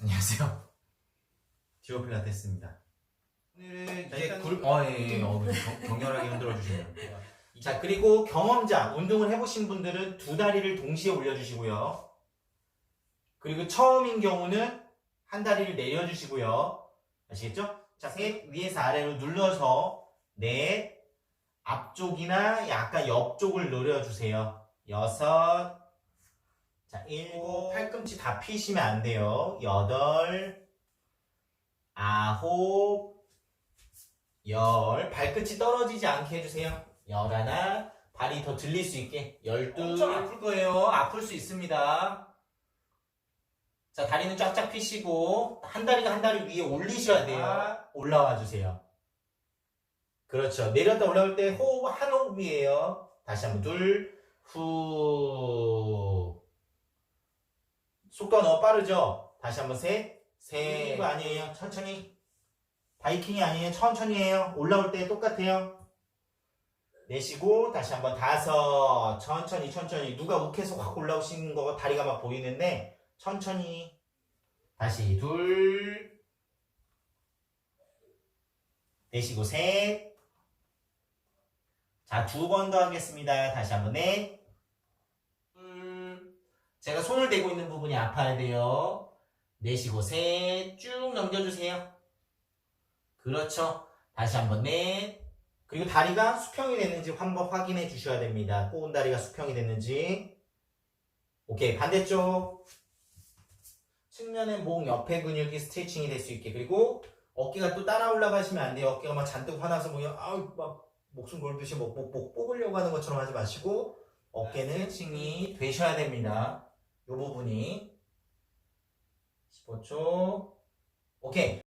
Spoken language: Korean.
안녕하세요. 듀오 필라테스입니다. 오늘은 이제 일단- 굴, 어, 예, 예, 어, 경- 격렬하게 흔들어 주시네요. 자, 그리고 경험자, 운동을 해보신 분들은 두 다리를 동시에 올려주시고요. 그리고 처음인 경우는 한 다리를 내려주시고요. 아시겠죠? 자, 셋, 위에서 아래로 눌러서, 넷, 앞쪽이나 약간 옆쪽을 노려주세요. 여섯, 자, 일곱, 팔꿈치 다 피시면 안 돼요. 여덟, 아홉, 열, 발끝이 떨어지지 않게 해주세요. 열하나, 발이 더 들릴 수 있게. 열둘, 엄청 아플 거예요. 아플 수 있습니다. 자, 다리는 쫙쫙 피시고, 한 다리가 한 다리 위에 올리셔야 돼요. 올라와 주세요. 그렇죠. 내렸다 올라올 때 호흡 한 호흡이에요. 다시 한번 둘, 후. 속도가 너무 빠르죠? 다시 한번 셋, 셋. 이거 아니에요. 천천히. 바이킹이 아니에요. 천천히 해요. 올라올 때 똑같아요. 내쉬고 다시 한번 다섯. 천천히 천천히. 누가 욱해서 확 올라오시는 거 다리가 막 보이는데 천천히. 다시 둘. 내쉬고 셋. 자, 두 번 더 하겠습니다. 다시 한번 넷. 둘. 제가 손을 대고 있는 부분이 아파야 돼요. 내쉬고 셋. 쭉 넘겨주세요. 그렇죠. 다시 한번 넷. 그리고 다리가 수평이 됐는지 한번 확인해 주셔야 됩니다. 꼬은 다리가 수평이 됐는지. 오케이. 반대쪽. 측면의 목 옆에 근육이 스트레칭이 될 수 있게. 그리고 어깨가 또 따라 올라가시면 안 돼요. 어깨가 막 잔뜩 화나서 뭐, 아우, 막 목숨 걸듯이 뭐, 목, 목 뽑으려고 하는 것처럼 하지 마시고, 어깨는 스트레칭이 되셔야 됩니다. 요 부분이. 15초. 오케이.